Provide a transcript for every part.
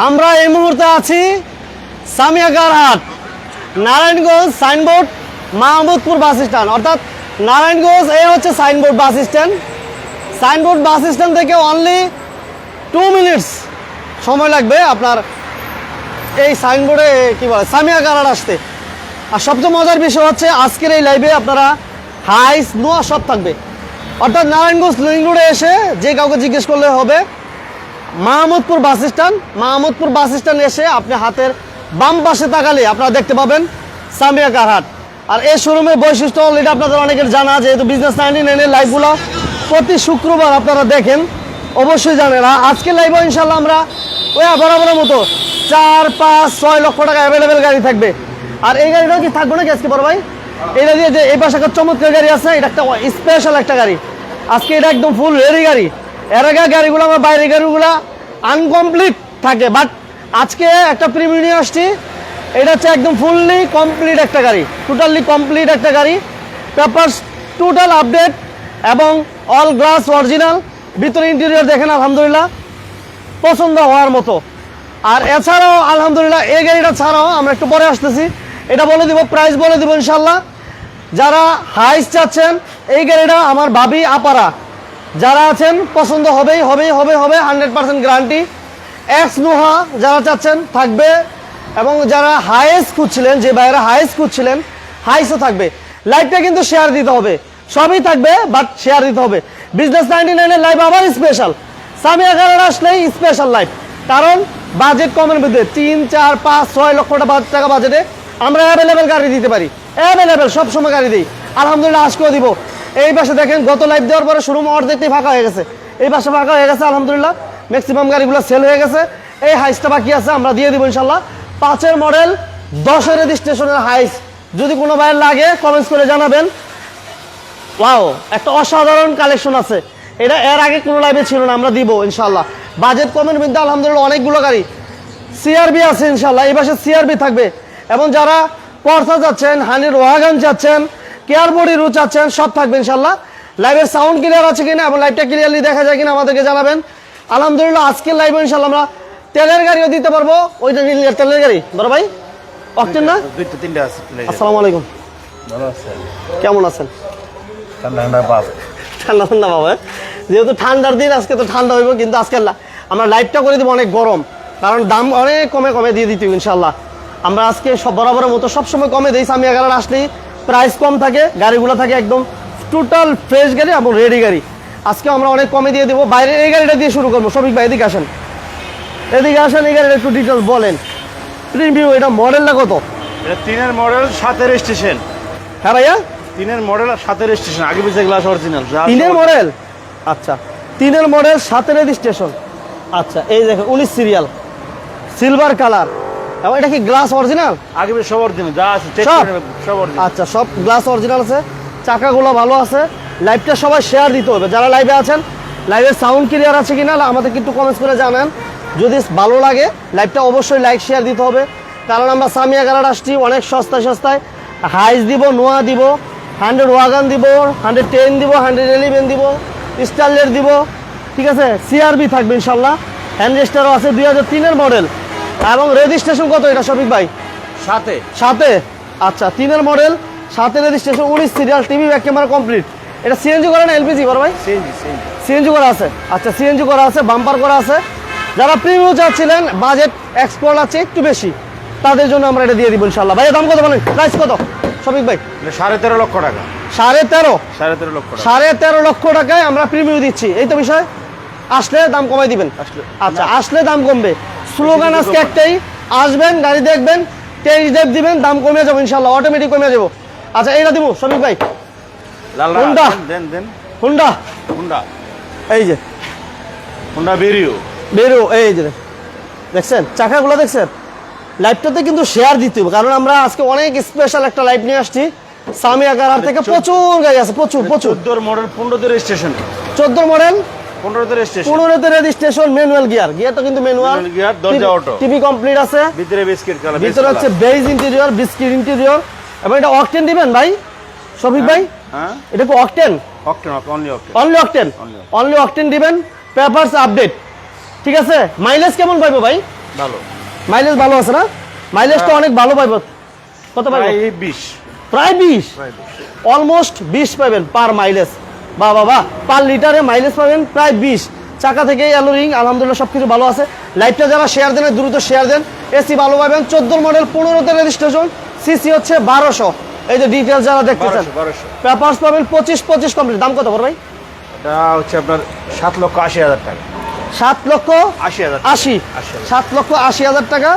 আমরা এই মুহূর্তে আছি সামিয়াকার হাট Narayanganj signboard, Mahmudpur bus stand. অর্থাৎ নারায়ণগঞ্জ এই হচ্ছে signboard bus stand. Signboard bus stand থেকে অনলি টু মিনিটস সময় লাগবে আপনার এই সাইনবোর্ডে, কী বলে সামিয়াকার হাট আসতে। আর সবচেয়ে মজার বিষয় হচ্ছে আজকের এই লাইভে আপনারা হাইস নোয়া সব থাকবে। অর্থাৎ নারায়ণগঞ্জ লিং রোডে এসে যে কাউকে জিজ্ঞেস করলে হবে Mahmudpur bus stand, Mahmudpur bus stand এসে আপনি হাতের বাম পাশে তাকালে আপনারা দেখতে পাবেন সামিয়া কারহাট। আর এই শোরুমের বৈশিষ্ট্য অলরেডি আপনাদের অনেকের জানা, যেহেতু বিজনেস নাইনটি নাইনের লাইভগুলো প্রতি শুক্রবার আপনারা দেখেন। অবশ্যই জানেন, আর আজকের লাইভে ইনশাল্লাহ আমরা ওই বরাবরের মতো চার, পাঁচ, ছয় লক্ষ টাকা অ্যাভেলেবেল গাড়ি থাকবে। আর এই গাড়িটাও কি থাকবে নাকি আজকে বড় ভাই? এটা দিয়ে যে এই পাশে একটা চমৎকার গাড়ি আছে, এটা একটা স্পেশাল একটা গাড়ি। আজকে এটা একদম ফুল রেডি গাড়ি। এর আগে গাড়িগুলো, আমার বাইরের গাড়িগুলো আনকমপ্লিট থাকে বাট আজকে একটা প্রিমিয়াম নিয়ে আসছি। এটা হচ্ছে একদম ফুললি কমপ্লিট একটা গাড়ি টোটালি কমপ্লিট একটা গাড়ি। পেপারস টোটাল আপডেট এবং অল গ্লাস অরিজিনাল ভিতরে ইন্টেরিয়র দেখেন, আলহামদুলিল্লাহ, পছন্দ হওয়ার মতো। আর এছাড়াও, আলহামদুলিল্লাহ, এই গাড়িটা ছাড়াও আমরা একটু পরে আসতেছি। এটা বলে দিব প্রাইস বলে দিব ইনশাল্লাহ যারা হাইস চাচ্ছেন, এই গাড়িটা আমার ভাবি আপারা। যারা আছেন, পছন্দ হবেই হবেই হবে হবে hundred percent guarantee x Noha যারা চাচ্ছেন, থাকবে। এবং যারা হাইস খুঁজছিলেন, যে বাইরে হাইস খুঁজছিলেন হাইসও থাকবে। লাইভটা কিন্তু শেয়ার দিতে হবে। সবই থাকবে বাট শেয়ার দিতে হবে। বিজনেস নাইনটি নাইনের লাইভ আবার স্পেশাল সামিয়া কারার আসলেই স্পেশাল লাইভ কারণ বাজেট কমের মধ্যে তিন, চার, পাঁচ, ছয় লক্ষ টাকা বাজেটে আমরা অ্যাভেলেবেল গাড়ি দিতে পারি। অ্যাভেলেবেল সব সময় গাড়ি দিই। আলহামদুলিল্লাহ, আজকেও দিব। এই পাশে দেখেন, গত লাইভ দেওয়ার পরে শোরুম অর্ধেকটাই ফাঁকা হয়ে গেছে। এই পাশে ফাঁকা হয়ে গেছে, আলহামদুলিল্লাহ। ম্যাক্সিমাম গাড়িগুলো সেল হয়ে গেছে। এই হাইসটা বাকি আছে, আমরা দিয়ে দিব ইনশাল্লাহ পাঁচের মডেল দশের রেজিস্ট্রেশনের হাইস যদি কোনো ভাইয়ের লাগে কমেন্টস করে জানাবেন। ওয়াও একটা অসাধারণ কালেকশন আছে। এটা এর আগে কোনো লাইভে ছিল না, আমরা দিব ইনশাল্লাহ বাজেট কমের মধ্যে আলহামদুলিল্লাহ অনেকগুলো গাড়ি। সিআরবি আছে ইনশাল্লাহ এই পাশে সিআরবি থাকবে। এবং যারা পর্সা যাচ্ছেন হানির ওয়াগান যাচ্ছেন কেয়ার বডি রু চাচ্ছেন সব থাকবে ইনশাল্লাহ লাইভের সাউন্ড ক্লিয়ার আছে কিনা এবং লাইভটা ক্লিয়ারলি দেখা যায় কিনা আমাদেরকে জানাবেন। আলহামদুলিল্লাহ আজকের লাইভে ইনশাল্লাহ আমরা তেলের গাড়িও দিতে পারব। ওইটা নিলে তেলের গাড়ি। বড় ভাই অক্টেন না? দুইটা তিনটা আছে প্লেট আসসালামু আলাইকুম। কেমন আছেন? ঠান্ডা ঠান্ডা বাপ। ঠান্ডা ঠান্ডা পাবে যেহেতু ঠান্ডার দিন আজকে তো ঠান্ডা হইব কিন্তু আজকে আমরা লাইভটা করে দিব অনেক গরম। কারণ দাম অনেক কমে কমে দিয়ে দিতে ইনশাল্লাহ আমরা আজকে সব বরাবরের মতো সবসময় কমে দিই সামি এগারো আসলেই প্রাইস কম থাকে গাড়িগুলো থাকে একদম টোটাল ফ্রেশ গাড়ি এবং রেডি গাড়ি। আজকে আমরা অনেক কমে দিয়ে দেবো। বাইরে এই গাড়িটা দিয়ে শুরু করব। সবিক ভাই এদিকে আসেন। এদিকে আসেন এই গাড়িটা একটু ডিটেলস বলেন। প্রিভিউ এটা মডেলটা কত? এটা তিনের মডেল সাতের স্টেশন হ্যাঁ ভাইয়া? তিনের মডেল আর সাতের স্টেশন আগে পিছিয়ে গ্লাস অরিজিনাল তিনের মডেল আচ্ছা। তিনের মডেল সাতের রেজিস্ট্রেশন আচ্ছা এই দেখো উনিশ সিরিয়াল সিলভার কালার এবং এটা কি গ্লাস অরিজিনাল আগে সব অরিজিনাল যা আছে সব? আচ্ছা সব গ্লাস অরিজিনাল আছে। চাকাগুলো ভালো আছে। লাইভটা সবাই শেয়ার দিতে হবে। যারা লাইভে আছেন লাইভের সাউন্ড ক্লিয়ার আছে কিনা আমাদের কিন্তু কমেন্টস করে জানান। যদি ভালো লাগে লাইভটা অবশ্যই লাইক শেয়ার দিতে হবে। কারণ আমরা সামিয়া গাড়ার আসছি। অনেক সস্তায় সস্তায়। হাইস দিব নোয়া দিব হান্ড্রেড ওয়াগান দিব হান্ড্রেড টেন দিব হান্ড্রেড এলিভেন দিব স্টারলেট দিব। ঠিক আছে? সিআরবি থাকবে ইনশাল্লাহ। হ্যান্ড রেজিস্টারও আছে দুই হাজার তিনের মডেল এবং রেজিস্ট্রেশন কত এটা শফিক ভাই? সাথে সাথে আচ্ছা তিনের মডেল সাথে রেজিস্ট্রেশন উনিশ serial TV back camera complete এটা সিএনজি করা না এলপিজি করা ভাই? সিএনজি করা আছে। আচ্ছা সিএনজি করা আছে বাম্পার করা আছে। যারা প্রিমিয়াম চাচ্ছিলেন বাজেট এক্সপোর্ট আছে একটু বেশি। তাদের জন্য আমরা এটা দিয়ে দিব ইনশাল্লাহ ভাই দাম কত বলেন? প্রাইস কত? শফিক ভাই? সাড়ে তেরো লক্ষ টাকা। সাড়ে তেরো? সাড়ে তেরো লক্ষ সাড়ে তেরো লক্ষ টাকায় আমরা প্রিমিয়াম দিচ্ছি। এই তো বিষয়। আসলে দাম কমাই দিবেন। আসলে- আচ্ছা আসলে দাম কমবে। স্লোগান আজকে একটাই আসবেন গাড়ি দেখবেন টেস্ট ড্রাইভ দিবেন দাম কমে যাব ইনশাল্লাহ অটোমেটিক কমে যাব। আচ্ছা এইটা দিব শফিক ভাই। হুন্ডা। দেন, দেন দেন। হুন্ডা হুন্ডা এই যে। হুন্ডা বেরিও বেরো এই যে। দেখছেন? চাকাগুলো দেখছেন? লাইভটাতে কিন্তু শেয়ার দিতে হবে কারণ আমরা আজকে অনেক স্পেশাল একটা লাইভ নিয়ে আসছি। সামি আগার থেকে প্রচুর গাড়ি আছে প্রচুর প্রচুর। মডেল পনেরোতে রেজিস্ট্রেশন চোদ্দ মডেল পনেরোতে রেজিস্ট্রেশন পনেরোতে রেজিস্ট্রেশন ম্যানুয়াল গিয়ার গিয়ারটা কিন্তু ম্যানুয়াল Manual দরজা auto। টিভি কমপ্লিট আছে। ভিতরে বিস্কিট কালার ভিতরে হচ্ছে বেজ ইন্টেরিয়র বিস্কিট ইন্টেরিয়র এবং এটা অকটেন দিবেন ভাই? শফিক ভাই? হ্যাঁ এটা কি octane octane only octane only octane only octane দিবেন। পেপারস আপডেট ঠিক আছে? মাইলেজ কেমন পাইবো ভাই? ভালো। মাইলেজ ভালো আছে না? মাইলেজটা অনেক ভালো পাইব। কত পাইব? প্রায় বিশ। প্রায় বিশ? প্রায় বিশ। অলমোস্ট বিশ পাবেন পার মাইলেজ বা বাবা পার লিটারে মাইলেজ পাবেন প্রায় বিশ। চাকা থেকে অ্যালোরিং আলহামদুলিল্লাহ সব কিছু ভালো আছে। লাইভটা যারা শেয়ার দেন দ্রুত শেয়ার দেন। এসি ভালো পাবেন চোদ্দোর মডেল পনেরোতে রেজিস্ট্রেশন সিসি হচ্ছে বারোশো। এই যে ডিটেলস যারা দেখতে চান পেপার্স পাবেন পঁচিশ পঁচিশ কমপ্লিট দাম কত বড় ভাই? এটা হচ্ছে আপনার সাত লক্ষ আশি হাজার টাকা। সাত লক্ষ আশি হাজার আশি। সাত লক্ষ আশি হাজার টাকা।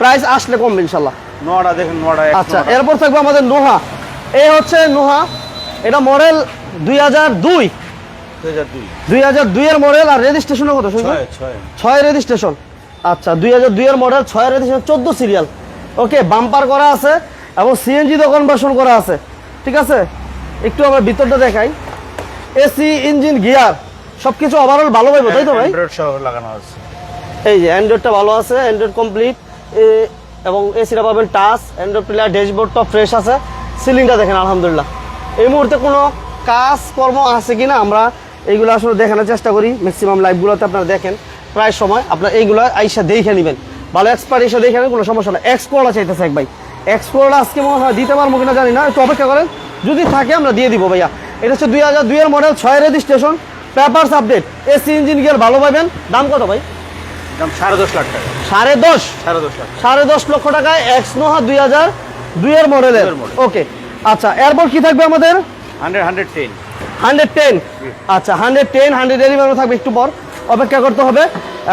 প্রাইস আসলে কমবে ইনশাল্লাহ নটা দেখেন নটা আচ্ছা। এরপর থাকবে আমাদের নোহা। এ হচ্ছে নোহা। এটা মডেল দুই হাজার দুই। দুই হাজার দুই। দুই হাজার দুইয়ের মডেল আর কত ছয় রেজিস্ট্রেশন আচ্ছা দুই হাজার দুইয়ের মডেল ছয় রেজিস্ট্রেশন চোদ্দ সিরিয়াল ওকে বাম্পার করা আছে এবং সিএনজি তো কনভার্সন করা আছে। ঠিক আছে? একটু আমার ভিতরটা দেখাই। এসি ইঞ্জিন গিয়ার সব কিছু ওভারঅল ভালো পাইবো তাই তো ভাই? লাগানো আছে। এই যে অ্যান্ড্রয়েডটা ভালো আছে অ্যান্ড্রয়েড কমপ্লিট এবং এসিটা পাবেন টাচ অ্যান্ড্রয়েড প্লেয়ার ড্যাশবোর্ডটা ফ্রেশ আছে। সিলিংটা দেখেন আলহামদুলিল্লাহ। এই মুহূর্তে কোনো কাজ কর্ম আছে কিনা আমরা এইগুলো আসলে দেখানোর চেষ্টা করি। ম্যাক্সিমাম লাইভগুলোতে আপনারা দেখেন। প্রায় সময় আপনার এইগুলো আইসা দেখে নেবেন। ভালো এক্সপার্ট এসে দেখে নেন কোনো সমস্যা না এক্স করোলা চাইতেছে এক ভাই। এক্স করোলা আজকে মনে হয় দিতে পারব কিনা জানি না। একটু অপেক্ষা করেন। যদি থাকে আমরা দিয়ে দিব ভাইয়া। এটা হচ্ছে দুই হাজার দুইয়ের মডেল ছয় registration papers update AC engine gear ভালো পাবেন। দাম কত ভাই? দাম সাড়ে দশ লাখ টাকা। সাড়ে দশ? সাড়ে দশ লাখ। সাড়ে দশ লক্ষ টাকায় এক্স নোহা দুই হাজার দুইয়ের মডেলের। ওকে আচ্ছা এরপর কি থাকবে আমাদের? Hundred hundred ten. Hundred ten? আচ্ছা হান্ড্রেড টেন হান্ড্রেড এলিভেনও থাকবে একটু পর অপেক্ষা করতে হবে।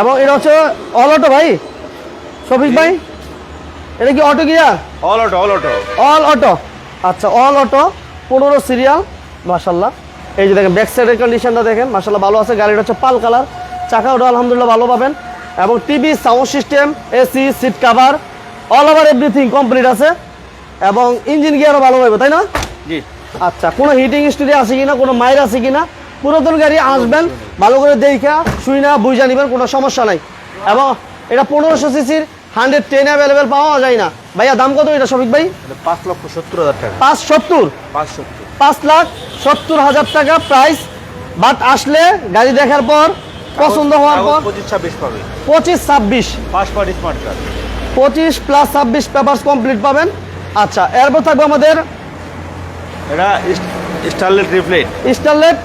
এবং এটা হচ্ছে অল অটো ভাই? শফিক ভাই? এটা কি auto gear all auto all auto all auto আচ্ছা অল অটো পনেরো সিরিয়াল মাশাল্লাহ এই যে দেখেন ব্যাক সাইডের কন্ডিশনটা দেখেন মাশাল্লাহ ভালো আছে। গাড়িটা হচ্ছে পাল কালার। চাকা ওটা আলহামদুলিল্লাহ ভালো পাবেন। এবং TV sound system AC seat cover all over everything complete আছে। এবং ইঞ্জিন গিয়ারও ভালো পাবে তাই না? জি। আচ্ছা কোনো হিটিং স্টোরি আছে কিনা কোনো মায়ের আছে কিনা পুরাতন গাড়ি আসবেন ভালো করে দেখা শুই না বুঝা নিবেন কোনো সমস্যা নাই। এবং এটা পনেরোশো সিসির হান্ড্রেড টেন অ্যাভেলেবেল পাওয়া যায় না। ভাইয়া দাম কত এটা শফিক ভাই? পাঁচ লক্ষ সত্তর হাজার টাকা। পাঁচ সত্তর? পাঁচ লাখ সত্তর হাজার টাকা প্রাইস বাট আসলে গাড়ি দেখার পর পছন্দ হওয়ার পর পঁচিশ ছাব্বিশ পাবে। পঁচিশ ছাব্বিশ। পাঁচ পার্টি স্মার্ট কার্ড পঁচিশ প্লাস ছাব্বিশ পেপার্স কমপ্লিট পাবেন। আচ্ছা এরপর থাকবে আমাদের এটা স্টারলেট রিফ্লেট। স্টারলেট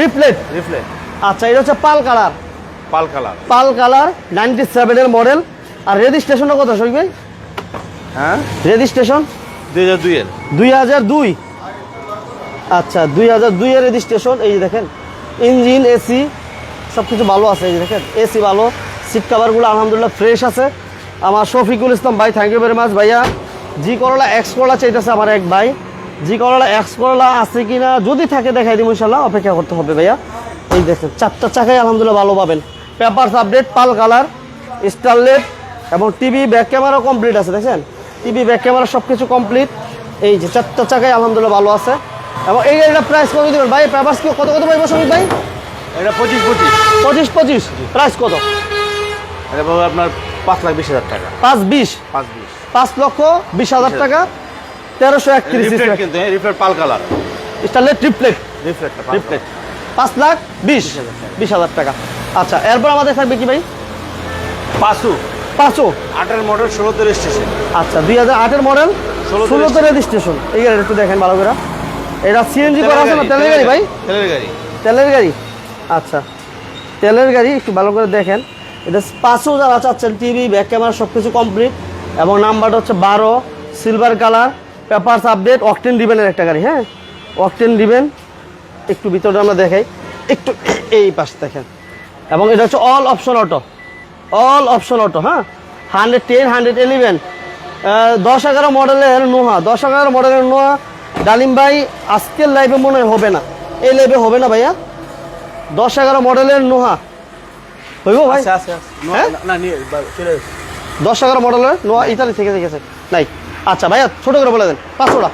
রিপ্লেট রিফ্লেট। আচ্ছা এটা হচ্ছে pearl colour. Pearl colour. Pearl colour ninety সেভেনের মডেল। আর রেজিস্ট্রেশনটা কত সই ভাই? হ্যাঁ? রেজিস্ট্রেশন? দুই হাজার দুইয়ের দুই হাজার দুই। আচ্ছা দুই হাজার দুইয়ের রেজিস্ট্রেশন। এই যে দেখেন ইঞ্জিন এসি সব কিছু ভালো আছে। এই যে দেখেন এসি ভালো। সিট কাভারগুলো আলহামদুলিল্লাহ ফ্রেশ আছে। আমার শফিকুল ইসলাম ভাই থ্যাংক ইউ ভেরি মাচ ভাইয়া। জি করলা এক্স করলা চাইতেছে আমার এক ভাই। জি করলা এক্স করলা আছে কিনা যদি থাকে দেখাই দিব ইনশাল্লাহ অপেক্ষা করতে হবে ভাইয়া। এই দেখেন চারটা চাকাই আলহামদুলিল্লাহ ভালো পাবেন। পেপারস আপডেট পাল কালার স্টারলেট এবং টিভি ব্যাক ক্যামেরাও কমপ্লিট আছে দেখছেন টিভি ব্যাক ক্যামেরা সব কিছু কমপ্লিট এই যে চারটা চাকাই আলহামদুলিল্লাহ ভালো আছে। এবং এই গাড়িটা প্রাইস কত দেবেন ভাই? পেপারস কি কত কত পাইবো সমিত ভাই? এটা পঁচিশ পঁচিশ। পঁচিশ পঁচিশ। প্রাইস কত? এটা আপনার পাঁচ লাখ বিশ হাজার টাকা। পাঁচ বিশ। পাঁচ বিশ। পাঁচ লক্ষ বিশ হাজার। টাকা। তেরোশো একত্রিশ কিন্তু রিফ্লেট পাল কালার স্টারলেট রিফ্লেটটা ট্রিপলেট পাঁচ লাখ বিশ। বিশ হাজার টাকা। আচ্ছা এরপর আমাদের থাকবে কি ভাই? পাঁচু পাঁচও আটের মডেল ষোলোতে রেজিস্ট্রেশন আচ্ছা দুই হাজার আটের মডেল ষোলোতে ষোলোতে রেজিস্ট্রেশন এই গাড়ি একটু দেখেন ভালো করে। এটা সিএনজি করা আছে না? তেলের গাড়ি ভাই? তেলের গাড়ি। তেলের গাড়ি। আচ্ছা তেলের গাড়ি একটু ভালো করে দেখেন। এটা পাঁচশো যারা চাচ্ছেন টিভি ব্যাক ক্যামেরা সব কিছু কমপ্লিট এবং নাম্বারটা হচ্ছে বারো silver colour papers update octane ডিবেনের একটা গাড়ি হ্যাঁ? অকটেন ডিবেন একটু ভিতরে আমরা দেখাই। একটু এই পাশ দেখেন। এবং এটা হচ্ছে all option auto all option auto হ্যাঁ? হান্ড্রেড টেন হান্ড্রেড ইলেভেন দশ এগারো মডেলের নোহা দশ এগারো মডেলের নোহা। ডালিম ভাই আজকের লাইভে মনে হয় হবে না। এই লাইভে হবে না ভাইয়া? দশ এগারো মডেলের নোহা। হইব ভাই? হ্যাঁ? দশ এগারো মডেলের নোয়া ইতালি থেকে দেখেছে। নাই আচ্ছা ভাইয়া ছোট করে বলে দেন পাঁচশোটা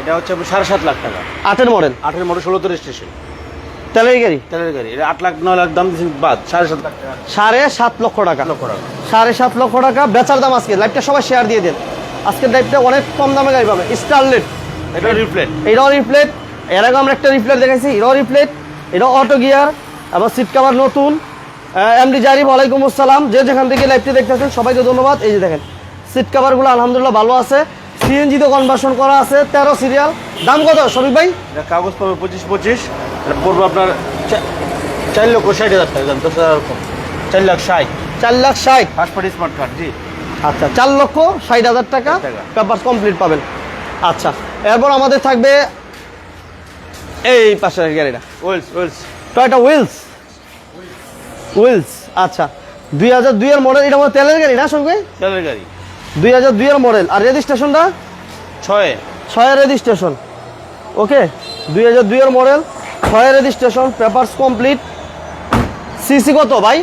এটা হচ্ছে সাড়ে সাত লাখ টাকা। আটের মডেল? আটের মডেল ষোলোতে রেজিস্ট্রেশন তেলের গাড়ি? তেলের গাড়ি। এটা আট লাখ নয় লাখ দাম দিয়েছেন বাদ সাড়ে সাত লাখ টাকা। সাড়ে সাত লক্ষ টাকা। লক্ষ টাকা। সাড়ে সাত লক্ষ টাকা বেচার দাম আজকে। লাইভটা সবাই শেয়ার দিয়ে দেন। আজকের লাইভটা অনেক কম দামে গাড়ি পাবে। স্টারলেট এটা রিফ্লেট এটাও রিপ্লেট এর আগে আমরা একটা রিপ্লেট দেখাইছি। এটাও রিপ্লেট এটাও অটো গিয়ার আবার সিট কাভার নতুন। এমডি জারিফ ওয়ালাইকুম আসসালাম। যে যেখান থেকে লাইভটি দেখতেছেন সবাইকে ধন্যবাদ। এই যে দেখেন সিট কাভারগুলো আলহামদুলিল্লাহ ভালো আছে। সিএনজিতে কনভার্সন করা আছে তেরো সিরিয়াল দাম কত শফিক ভাই? কাগজ পাবে পঁচিশ পঁচিশ পড়বে আপনার চার লক্ষ ষাট হাজার টাকা দশ হাজার কম চার লাখ ষাট। চার লাখ ষাট? ফার্স্ট পার্টি স্মার্ট কার্ড জি। আচ্ছা চার লক্ষ ষাট হাজার টাকা। পেপার কমপ্লিট পাবেন। আচ্ছা এরপর আমাদের থাকবে এই পাশের গাড়িটা। Will Will Toyota Will Will আচ্ছা। দুই হাজার দুইয়ের মডেল এটা আমাদের তেলের গাড়ি না সঙ্গে তেলের গাড়ি। দুই হাজার দুইয়ের মডেল। আর রেজিস্ট্রেশনটা ছয়। ছয়ের রেজিস্ট্রেশন ওকে? দুই হাজার দুইয়ের মডেল ছয়ের রেজিস্ট্রেশন পেপারস কমপ্লিট সিসি কত ভাই?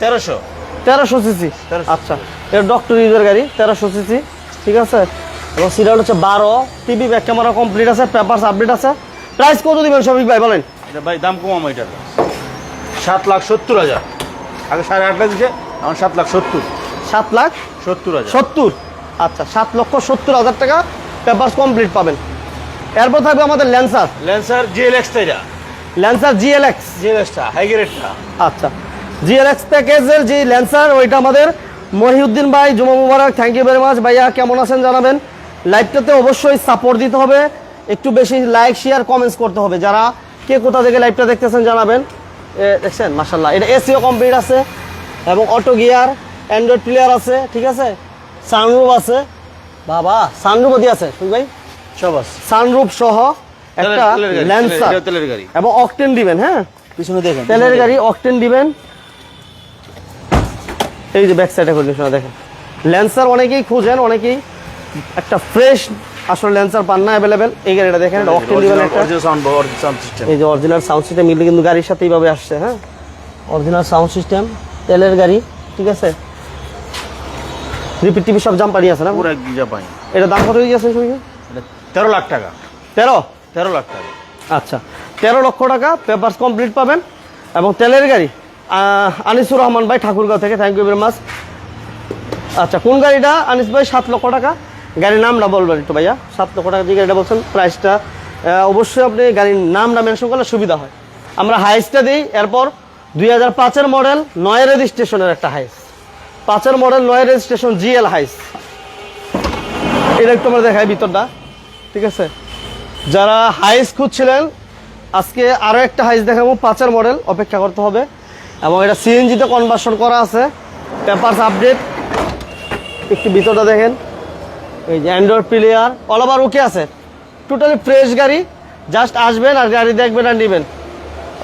তেরোশো। তেরোশো সিসি। 1300 আচ্ছা এটা ডক্টর ইউজের গাড়ি তেরোশো সিসি। ঠিক আছে? এবং সিরিয়াল হচ্ছে বারো। টিভি ব্যাক ক্যামেরা কমপ্লিট আছে পেপারস আপডেট আছে। প্রাইস কত দিবেন শফিক ভাই বলেন? এটা ভাই দাম কমাম এটার সাত লাখ সত্তর হাজার। আগে সাড়ে আট লাখ দিচ্ছে আমার সাত লাখ সত্তর। সাত লাখ সত্তর সত্তর? আচ্ছা সাত লক্ষ সত্তর হাজার টাকা পেপারস কমপ্লিট পাবেন। এরপর থাকবে আমাদের ল্যান্সার ল্যান্সার জিএলএক্সটা এটা। ল্যান্সার জিএলএক্স জিএলএক্সটা হাই গ্রেডটা আচ্ছা। জিএলএক্স প্যাকেজের যে ল্যান্সার ওইটা আমাদের মহিউদ্দিন ভাই জুমা মুবারক থ্যাংক ইউ ভেরি মাচ ভাইয়া কেমন আছেন জানাবেন? লাইভটাতে অবশ্যই সাপোর্ট দিতে হবে। একটু বেশি লাইক শেয়ার কমেন্টস করতে হবে। যারা কে কোথা থেকে লাইভটা দেখতেছেন জানাবেন। দেখছেন? মাসাল্লাহ এটা এসিও কমপ্লিট আছে। এবং অটো গিয়ার অ্যান্ড্রয়েড প্লেয়ার আছে ঠিক আছে? সানরুফ আছে। বাবা সানরুফও দিয়ে আছে ঠিক ভাই। সব আছে সানরুফ সহ একটা ল্যান্সার তেলের- তেলের গাড়ি। এবং অকটেন দিবেন হ্যাঁ? পিছনে দেখেন তেলের গাড়ি অকটেন দিবেন। এই যে ব্যাক সাইডে কন্ডিশন দেখেন। ল্যান্সার অনেকেই খুঁজেন অনেকেই একটা ফ্রেশ আসলে ল্যান্সার পান না অ্যাভেলেবেল এই গাড়িটা দেখেন এটা অকটেন দিবেন একটা। Original sound original sound system এই যে অরিজিনাল সাউন্ড সিস্টেম এগুলো কিন্তু গাড়ির সাথে এইভাবে আসছে হ্যাঁ? অরিজিনাল সাউন্ড সিস্টেম তেলের গাড়ি ঠিক আছে? রিপিট টিভি সব জাম্পারি আছে না? পুরো এক পাই এটা দাম কত গেছে শুনি? এটা তেরো লাখ টাকা। তেরো? তেরো লাখ টাকা। আচ্ছা। তেরো লক্ষ টাকা পেপারস কমপ্লিট পাবেন। এবং তেলের গাড়ি আনিসুর রহমান ভাই ঠাকুরগাঁও থেকে থ্যাংক ইউ ভেরি মাচ আচ্ছা কোন গাড়িটা? আনিস ভাই সাত লক্ষ টাকা। গাড়ির নামটা বলবেন একটু ভাইয়া। সাত লক্ষ টাকা যে গাড়িটা বলছেন প্রাইসটা অবশ্যই আপনি গাড়ির নামটা মেনশন করলে সুবিধা হয়। আমরা হাইসটা দিই এরপর দুই হাজার পাঁচের মডেল নয় রেজিস্ট্রেশনের একটা হাইস পাঁচের মডেল নয় রেজিস্ট্রেশন জিএল হাইস। এটা একটু দেখাই ভিতরটা, ঠিক আছে? যারা হাইস খুঁজছিলেন, আজকে আরও একটা হাইস দেখাবো, পাঁচের মডেল অপেক্ষা করতে হবে। এবং এটা সিএনজিতে কনভার্সন করা আছে, পেপারস আপডেট। একটু ভিতরটা দেখেন। এই যে android player all over okay আছে। টোটালি ফ্রেশ গাড়ি জাস্ট আসবেন আর গাড়ি দেখবেন আর নেবেন।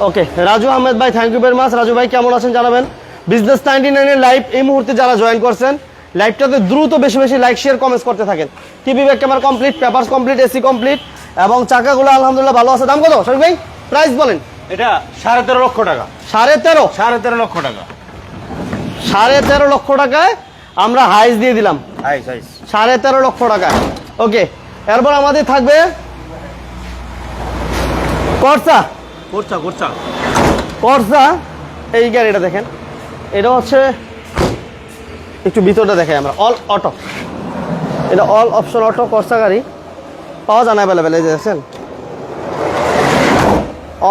ওকে রাজু আহমেদ ভাই thank you very much Raju ভাই, কেমন আছেন জানাবেন? বিজনেস নাইনটি নাইনের লাইভ এই মুহূর্তে যারা জয়েন করছেন লাইভটাতে দ্রুত বেশি বেশি লাইক শেয়ার কমেন্টস করতে থাকেন। TV back camera complete papers complete AC complete এবং চাকাগুলো আলহামদুলিল্লাহ ভালো আছে। দাম কত শরীফ ভাই? প্রাইস বলেন। এটা সাড়ে তেরো লক্ষ টাকা। সাড়ে তেরো? সাড়ে তেরো লক্ষ টাকা। সাড়ে তেরো লক্ষ টাকায় আমরা হাইস দিয়ে দিলাম। সাড়ে তেরো লক্ষ টাকা ওকে এরপর আমাদের থাকবে কর্সা করছা করছা কর্সা এই গাড়িটা দেখেন। এটা হচ্ছে একটু ভিতরটা দেখাই আমরা। অল অটো এটা অল অপশন অটো কর্সা গাড়ি। পাওয়া যায় না অ্যাভেলেবেল এই যে দেখছেন?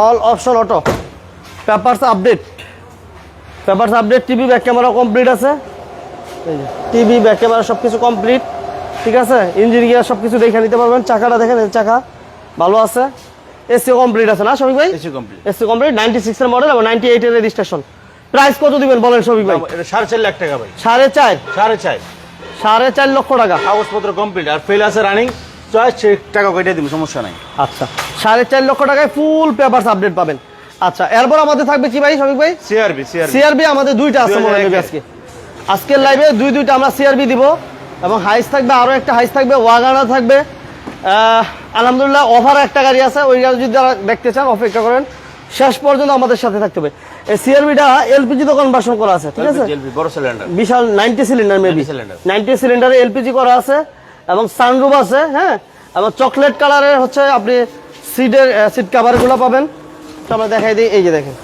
All option auto papers update papers update TV back camera complete আছে। টিভি ব্যাক ক্যামেরা সব কিছু কমপ্লিট ঠিক আছে? ইঞ্জিন গিয়ার সব কিছু দেখে নিতে পারবেন। চাকাটা দেখেন চাকা ভালো আছে। এসি কমপ্লিট আছে না শফিক ভাই? AC complete AC complete ninety সিক্সের মডেল এবং নাইনটি এইটের রেজিস্ট্রেশন প্রাইস কত দিবেন বলেন শফিক ভাই? সাড়ে চার লাখ টাকা ভাই। সাড়ে চার? সাড়ে চার। সাড়ে চার লক্ষ টাকা। কাগজপত্র কমপ্লিট আর ফেল আছে রানিং চয়েস টাকা কেটে দিব সমস্যা নাই। আচ্ছা সাড়ে চার লক্ষ টাকায় ফুল পেপারস আপডেট পাবেন। আচ্ছা এরপর আমাদের থাকবে কি ভাই শফিক ভাই? সিআরবি সিআরবি সিআরবি আমাদের দুইটা আছে মনে হয় 2001 আজকে। আজকের লাইভে দুই দুইটা আমরা সিআরবি দিব এবং হাইস থাকবে আরও একটা হাইস থাকবে ওয়াগানা থাকবে। আলহামদুলিল্লাহ অফার একটা গাড়ি আছে ওই গাড়ি যদি দেখতে চান অপেক্ষা করেন। শেষ পর্যন্ত আমাদের সাথে থাকতে হবে। সিআরবিটা এলপিজি তো কনভার্সন করা আছে ঠিক আছে? বড় সিলিন্ডার বিশাল ninety cylinder maybe 90 cylinder। Ninety সিলিন্ডারে LPG করা আছে এবং সানরুফ আছে হ্যাঁ? এবং চকলেট কালারের হচ্ছে আপনি সিটের সিট কাভারগুলো পাবেন। তো আমরা দেখাই দিই এই যে দেখেন।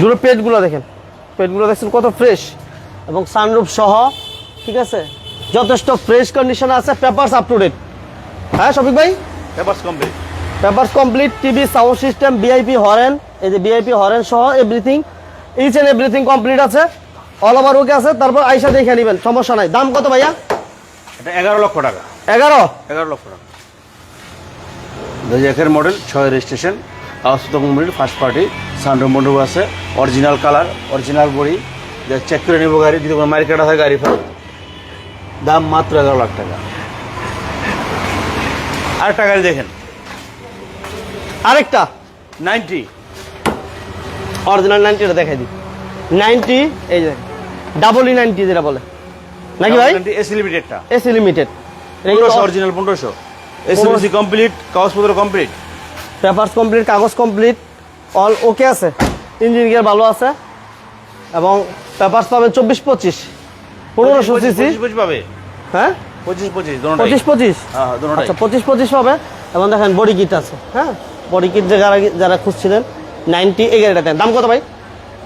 দুটো পেটগুলো দেখেন। পেটগুলো দেখছেন কত ফ্রেশ এবং সানরুফ সহ ঠিক আছে? যথেষ্ট ফ্রেশ কন্ডিশন আছে পেপারস আপ টু ডেট হ্যাঁ শফিক ভাই? Papers complete. Papers complete TV sound system VIP horn এই যে বিআইপি হরেন সহ everything each and everything complete আছে অল ওভার ওকে আছে তারপর আইসা দেখে নেবেন সমস্যা নাই। দাম কত ভাইয়া? এটা এগারো লক্ষ টাকা। এগারো? এগারো লক্ষ টাকা। দু একের মডেল ছয় রেজিস্ট্রেশন কোম্পানির ফার্স্ট পার্টি সানরুম মন্ডপ আছে original colour original body check করে নেব গাড়ি যদি কোনো মার্কেট আছে গাড়ি ফেরত দাম মাত্র এগারো লাখ টাকা। আরেকটা গাড়ি দেখেন। আরেকটা। নাইনটি। অরিজিনাল নাইনটিটা দেখাই দিই। নাইনটি এই যে ডাবল ই নাইনটি যেটা বলে। নাকি ভাই? এসি লিমিটেডটা এসি লিমিটেড পনেরোশো অরিজিনাল পনেরোশো। এসি কমপ্লিট কাগজপত্র কমপ্লিট পেপারস কমপ্লিট কাগজ কমপ্লিট অল ওকে আছে। ইঞ্জিন গিয়ার ভালো আছে। এবং পেপারস পাবেন চব্বিশ পঁচিশ। পনেরোশো সিসি পাবে? হ্যাঁ? পঁচিশ পঁচিশ পঁচিশ পঁচিশ? হ্যাঁ আচ্ছা পঁচিশ পঁচিশ হবে এবং দেখেন বডি কিট আছে। হ্যাঁ? বডি কিট যারা যারা খুঁজছিলেন নাইনটি এগারোটা দেন। দাম কত ভাই?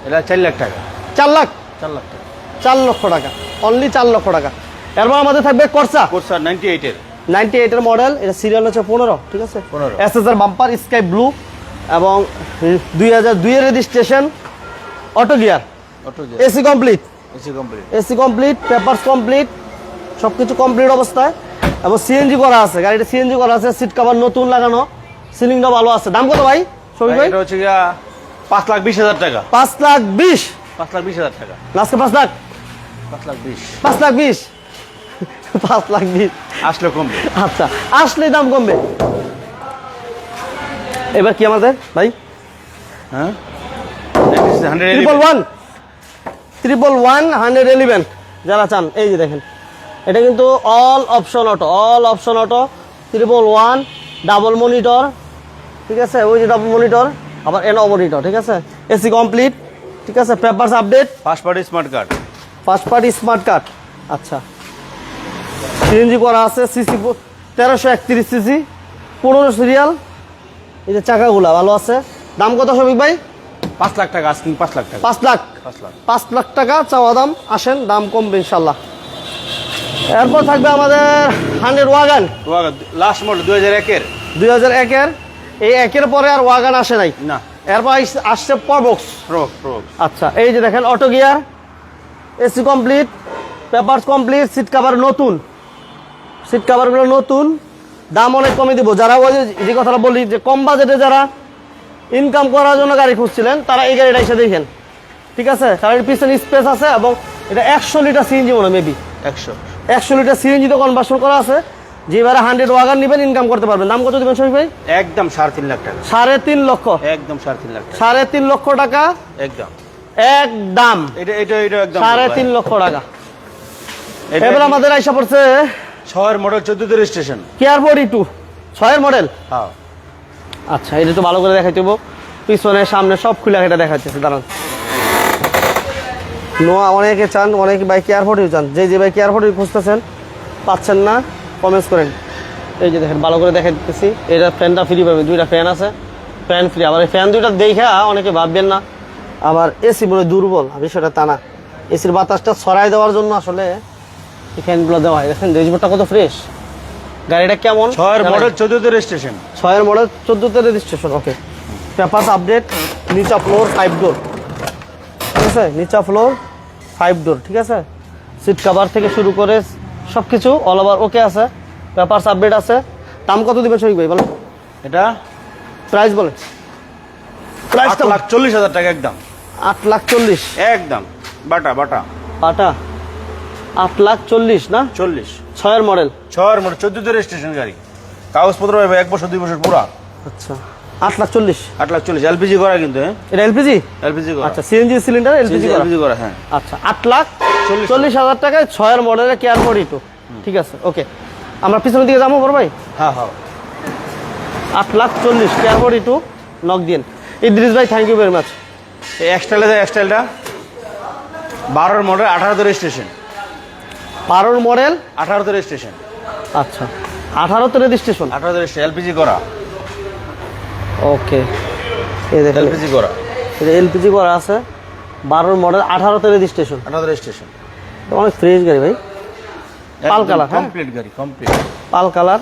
এটা চার লাখ টাকা। চার লাখ? চার লাখ টাকা। চার লক্ষ টাকা। অনলি চার লক্ষ টাকা। এরপর আমাদের থাকবে করসা কোর্সার নাইনটি এইটের নাইনটি এইটের মডেল এটা সিরিয়াল হচ্ছে পনেরো ঠিক আছে? 15 S S R bumper sky blue এবং দুই হাজার দুইয়ের registration auto gear auto gear AC complete AC complete AC complete papers complete সব কিছু কমপ্লিট অবস্থায়। এবং সিএনজি করা আছে গাড়িটা সিএনজি করা আছে সিট কভার নতুন লাগানো। সিলিংটা ভালো আছে। দাম কত ভাই? শফিক ভাই? এটা হচ্ছে গিয়া পাঁচ লাখ বিশ হাজার টাকা। পাঁচ লাখ বিশ? পাঁচ লাখ বিশ হাজার টাকা। লাস্টে পাঁচ লাখ? পাঁচ লাখ বিশ। পাঁচ লাখ বিশ? পাঁচ লাখ বিশ। আসলে কমবে। আচ্ছা আসলে দাম কমবে। এবার কি আমাদের ভাই? হ্যাঁ? Triple one triple one hundred eleven যারা চান এই যে দেখেন। এটা কিন্তু all option auto all option auto triple one double monitor ঠিক আছে? ওই যে ডাবল মনিটর আবার এনও মনিটর ঠিক আছে? এসি কমপ্লিট ঠিক আছে? Papers update first party smart card first party smart card আচ্ছা। সিএনজি করা আছে সিসি তেরোশো একত্রিশ সিসি। পনেরো সিরিয়াল এই যে চাকাগুলা ভালো আছে? দাম কত সবিক ভাই? পাঁচ লাখ টাকা আস্কিং পাঁচ লাখ টাকা। পাঁচ লাখ। পাঁচ লাখ। পাঁচ লাখ টাকা চাওয়া দাম। আসেন দাম কমবে ইনশাল্লাহ। এরপর থাকবে আমাদের হান্ড্রেড ওয়াগান। লাস্ট মডেল দুই হাজার একের। দুই হাজার একের। এই একের পরে আর ওয়াগান আসে নাই। না। এরপর আসছে পরবক্স প্রো প্রো আচ্ছা এই যে দেখেন auto gear AC complete papers complete seat cover নতুন। সিট কাভারগুলো নতুন দাম অনেক কমে দিব। যারা ওই যে- যে কথাটা বলি যে কম বাজেটে যারা ইনকাম করার জন্য গাড়ি খুঁজছিলেন তারা এই গাড়িটা এসে দেখেন। ঠিক আছে? কারণ পিছনে স্পেস আছে এবং এটা একশো লিটার সিএনজি মনে মেবি একশো। একশো লিটার সিএনজি তো কনভার্সন করা আছে। যেবারে হান্ড্রেড ওয়াগান নেবেন ইনকাম করতে পারবেন। দাম কত দেবেন শরীফ ভাই? একদম সাড়ে তিন লাখ টাকা। সাড়ে তিন লক্ষ। একদম সাড়ে তিন লাখ সাড়ে তিন লক্ষ টাকা? একদম। এক দাম এটা এটা এটা একদম সাড়ে তিন লক্ষ টাকা। এটা এবার আমাদের আইসা পড়ছে ছয়ের মডেল চোদ্দতে রেজিস্ট্রেশন কেয়ার ফোর্টি টু ছয়ের মডেল হ্যাঁ। আচ্ছা এটা তো ভালো করে দেখাইতে হব পিছনে সামনে সব খুলে এটা দেখাচ্ছে দাঁড়ান। নোয়া অনেকে চান অনেকে বাইক কেয়ার ফোর্টি চান। যে যে বাইক কেয়ার ফোর্টি খুঁজতেছেন পাচ্ছেন না। কমেন্টস করেন। এই যে দেখেন ভালো করে দেখা দিতেছি এটা ফ্যানটা ফ্রি পাবেন দুইটা ফ্যান আছে। ফ্যান ফ্রি আবার এই ফ্যান দুইটা দেখা অনেকে ভাববেন না। আবার এসি বলে দুর্বল বিষয়টা তা না। এসির বাতাসটা ছড়াই দেওয়ার জন্য আসলে এই ফ্যানগুলো দেওয়া হয়। দেখেন ড্যাশবোর্ডটা কত ফ্রেশ গাড়িটা কেমন? ছয়ের মডেল চোদ্দতে রেজিস্ট্রেশন ছয়ের মডেল চোদ্দোতে রেজিস্ট্রেশন ওকে পেপারস আপডেট নিচা ফ্লোর ফাইভ ডোর ঠিক আছে? নিচা ফ্লোর ফাইভ ডোর ঠিক আছে? সিট কাভার থেকে শুরু করে সব কিছু অল ওভার ওকে আছে। পেপারস আপডেট আছে। দাম কত দিবেন শরীফ ভাই বলো এটা প্রাইস বলে আট প্রাইসটা লাখ চল্লিশ হাজার টাকা একদম। আট লাখ চল্লিশ। একদম। বাটা বাটা। পাটা আট লাখ চল্লিশ না? চল্লিশ। ছয়ের মডেল ছয়ের মডেল চোদ্দতে রেজিস্ট্রেশন গাড়ি। কাগজপত্র পাবে এক বছর দুই বছর পুরা। আচ্ছা। আট লাখ চল্লিশ। আট লাখ চল্লিশ এলপিজি করা কিন্তু হ্যাঁ? এটা এলপিজি এলপিজি করা। আচ্ছা সিএনজি সিলিন্ডার এলপিজি করা। এলপিজি করা হ্যাঁ। আচ্ছা আট লাখ চল্লিশ। হাজার টাকায় ছয়ের মডেলের কেয়ার ফোর্টি টু ঠিক আছে ওকে। আমরা পিছনের দিকে যাব বড় ভাই? হ্যাঁ হ্যাঁ। আট লাখ চল্লিশ কেয়ার ফোর্টি টু নক দিন ইদ্রিস ভাই থ্যাংক ইউ ভেরি মাচ এই এক্সটাইলটা দেয় এক্সটাইলটা বারোর মডেল আঠারোতে রেজিস্ট্রেশন বারোর মডেল? আঠারোতে রেজিস্ট্রেশন আচ্ছা। আঠারোতে রেজিস্ট্রেশন আঠারোতে রেজিস্ট্রেশন এলপিজি করা। ওকে। এই দেখেন। এলপিজি করা। এটা এলপিজি করা আছে। বারোর মডেল আঠারোতে রেজিস্ট্রেশন আঠারোতে রেজিস্ট্রেশন অনেক ফ্রেশ গাড়ি ভাই। পাল কালার, হ্যাঁ? কমপ্লিট গাড়ি কমপ্লিট পাল কালার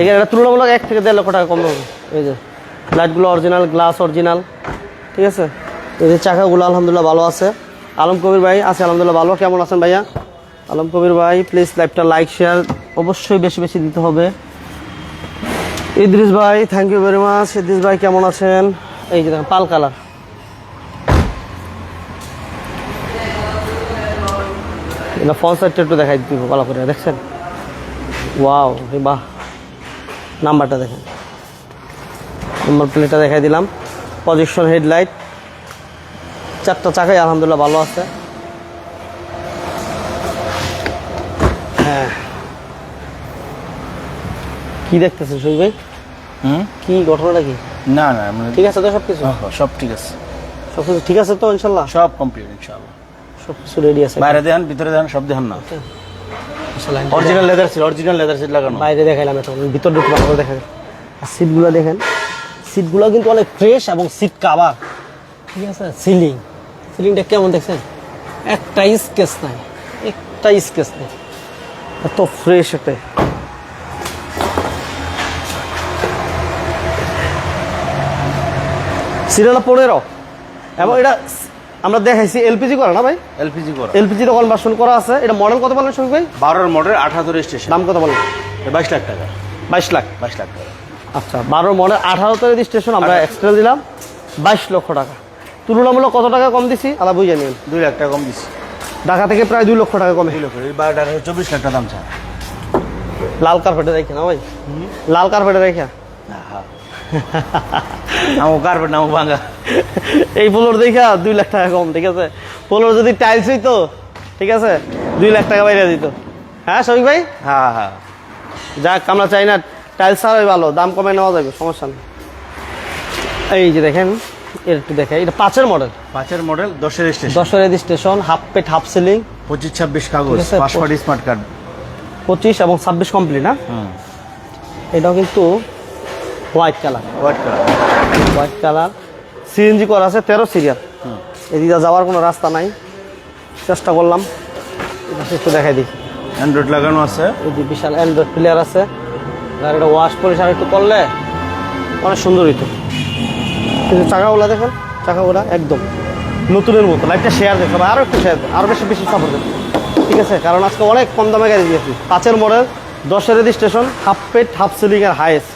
এখানে এটা তুলনামূলক এক থেকে দেড় লক্ষ টাকা কম হবে। এই যে লাইটগুলো অরিজিনাল গ্লাস অরিজিনাল ঠিক আছে? এদের চাকাগুলো আলহামদুলিল্লাহ ভালো আছে। আলম কবির ভাই আছে আলহামদুলিল্লাহ ভালো। কেমন আছেন ভাইয়া? আলম কবির ভাই প্লিজ লাইভটা লাইক শেয়ার অবশ্যই বেশি বেশি দিতে হবে। ইদ্রিস ভাই thank you very much Idris ভাই কেমন আছেন? এই যে দেখেন পাল কালার এটা ফ্রন্ট সাইডটা একটু দেখাই দিব ভালো করে দেখছেন? ওয়াও বাহ। নাম্বারটা দেখেন। নাম্বার প্লেটটা দেখাই দিলাম। পজিশন হেডলাইট চারটা চাকাই আলহামদুলিল্লাহ ভালো আছে। হ্যাঁ। কি দেখতেছেন শরীফ ভাই? হুম? কি ঘটনাটা কি? না না মানে ঠিক আছে তো সব কিছু সব ঠিক আছে। সব কিছু ঠিক আছে তো ইনশাল্লাহ? সব কমপ্লিট ইনশাআল্লাহ সব কিছু রেডি আছে। বাইরে দেন ভিতরে দেন সব দেন না। Original leather seat original leather seat লাগানো। বাইরে দেখাইলাম এখন ভিতর ঢুকতে ভালো দেখেন আর সিটগুলো দেখেন। সিটগুলো কিন্তু অনেক ফ্রেশ এবং সিট কাভার ঠিক আছে? সিলিং সিলিংটা কেমন দেখছেন? একটা স্কেচ নাই। একটা স্কেচ নেই। এত ফ্রেশ একটা। সিরিয়াল পনেরো। এবং এটা আমরা দেখাইছি এলপিজি করা না ভাই? এলপিজি করা। এলপিজিতে কনভার্সন করা আছে। এটা মডেল কত বলেন শফিক ভাই? বারোর মডেল আঠাত্তর স্টেশন দাম কত বলেন? বাইশ লাখ টাকা। বাইশ লাখ। বাইশ লাখ টাকা। আচ্ছা বারো মডেল আঠারো তারিখ স্টেশন আমরা এক্সট্রা দিলাম। বাইশ লক্ষ টাকা। তুলনামূলক কত টাকা কম দিছি? আলা বুঝে নিন। দুই লাখ টাকা কম দিছি। ঢাকা থেকে প্রায় দুই লক্ষ টাকা কমে। চব্বিশ লাখ টাকা দাম চায় লাল কার্পেটে রেখে না ভাই? লাল কার্পেটে রেখে। নামো কার্পেট নামো ভাঙা এই পোলোর দেখা দুই লাখ টাকা কম ঠিক আছে? পোলোর যদি টাইলস হইতো ঠিক আছে? দুই লাখ টাকা বাইরে দিত। হ্যাঁ শফিক ভাই? হ্যাঁ হ্যাঁ। যাক আমরা চাই না টাইলস ছাড়াই ভালো দাম কমে নেওয়া যাবে সমস্যা নেই। এই যে দেখেন এর একটু দেখাই এটা পাঁচের মডেল পাঁচের মডেল দশের স্টেশন দশের স্টেশন হাফ পেট হাফ সিলিং পঁচিশ ছাব্বিশ কাগজ পাসপোর্ট স্মার্ট কার্ড পঁচিশ। এবং ছাব্বিশ কমপ্লিট না? এটাও কিন্তু white colour white colour white colour CNG করা আছে তেরো সিরিয়াল এদিকে যাওয়ার কোনো রাস্তা নাই। চেষ্টা করলাম। একটু দেখাই দিই। অ্যান্ড্রয়েড লাগানো আছে। এই বিশাল অ্যান্ড্রয়েড প্লেয়ার আছে। গাড়িটা ওয়াশ পরিষ্কার একটু করলে অনেক সুন্দর হইতো। কিন্তু চাকাগুলা দেখেন চাকাগুলা একদম নতুনের মতো। লাইফটা শেয়ার দেখো আরও একটু শেয়ার আরও বেশি বেশি সাপোর্ট দেবে ঠিক আছে? কারণ আজকে অনেক কম দামে গাড়ি দিয়েছি। পাঁচের মডেল দশের রেজিস্ট্রেশন হাফ পেট হাফ সিলিং এর হাইয়েস্ট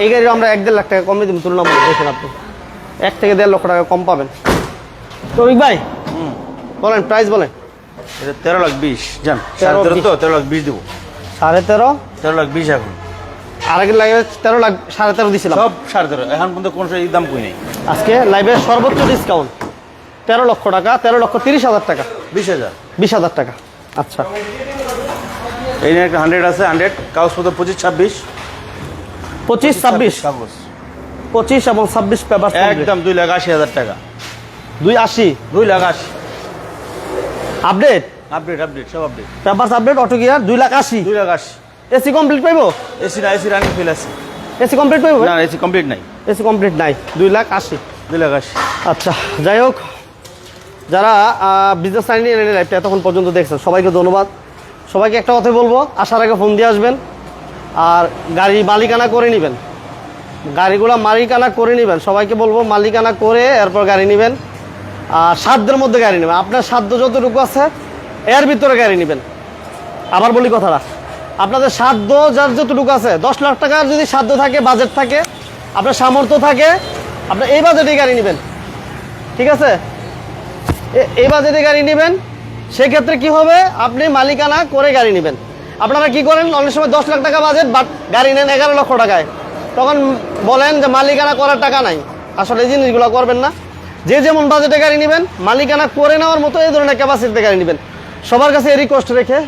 এই গাড়ি আমরা এক দেড় লাখ টাকা কমে দিব তুলনামূলক দেখেন আপনি। এক থেকে দেড় লক্ষ টাকা কম পাবেন। তরিক ভাই বলেন প্রাইস বলেন। এটা তেরো লাখ বিশ জান তেরো তেরো তো তেরো লাখ বিশ দেবো। সাড়ে তেরো? তেরো লাখ বিশ এখন। আর আগে লাগে তেরো লাখ সাড়ে তেরো দিছিলাম। সব সাড়ে তেরো এখন পর্যন্ত কোনো দাম কই নেই। আজকে লাইভের সর্বোচ্চ ডিসকাউন্ট তেরো লক্ষ টাকা তেরো লক্ষ তিরিশ হাজার টাকা। বিশ হাজার। বিশ হাজার টাকা আচ্ছা। এই নিয়ে একটা হান্ড্রেড আছে হান্ড্রেড কাগজপত্র পঁচিশ ছাব্বিশ। পঁচিশ ছাব্বিশ? পঁচিশ এবং ছাব্বিশ পেপার একদম দুই লাখ আশি হাজার টাকা। দুই আশি? দুই লাখ আশি। আপডেট? আপডেট আপডেট সব update. Paper update auto gear দুই লাখ আশি। দুই লাখ আশি। এসি কমপ্লিট পাইবো? এসি না এসি রানিং ফেল আছে। এসি কমপ্লিট পাইবো? না এসি কমপ্লিট নাই। এসি কমপ্লিট নাই। দুই লাখ আশি। দুই লাখ আশি। আচ্ছা যাই হোক যারা বিজনেস লাইনে লাইফটা এতক্ষণ পর্যন্ত দেখছেন সবাইকে ধন্যবাদ। সবাইকে একটা কথাই বলব আসার আগে ফোন দিয়ে আসবেন। আর গাড়ি মালিকানা করে নেবেন। গাড়িগুলো মালিকানা করে নেবেন। সবাইকে বলব মালিকানা করে এরপর গাড়ি নেবেন। আর সাধ্যের মধ্যে গাড়ি নেবেন। আপনার সাধ্য যতটুকু আছে, এর ভিতরে গাড়ি নেবেন। আবার বলি কথাটা, আপনাদের সাধ্য যার যতটুকু আছে, দশ লাখ টাকার যদি সাধ্য থাকে বাজেট থাকে, আপনার সামর্থ্য থাকে, আপনার এই বাজেটেই গাড়ি নেবেন। ঠিক আছে? এই বাজেটে গাড়ি নেবেন। সেক্ষেত্রে কি হবে? আপনি মালিকানা করে গাড়ি নেবেন। আপনারা কি করেন, অনেক সময় দশ লাখ টাকা বাজেট বাট গাড়ি নেন এগারো লক্ষ টাকায়। তখন বলেন যে মালিকানা করার টাকা নাই। আসলে এই জিনিসগুলো করবেন না। যে যেমন বাজেটে গাড়ি নেবেন, মালিকানা করে নেওয়ার মতো এই ধরনের ক্যাপাসিটিতে গাড়ি নেবেন। সবার কাছে এই রিকোয়েস্ট রেখে,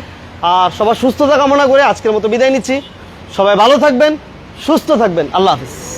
আর সবার সুস্থতা কামনা করে আজকের মতো বিদায় নিচ্ছি। সবাই ভালো থাকবেন, সুস্থ থাকবেন। আল্লাহ হাফিজ।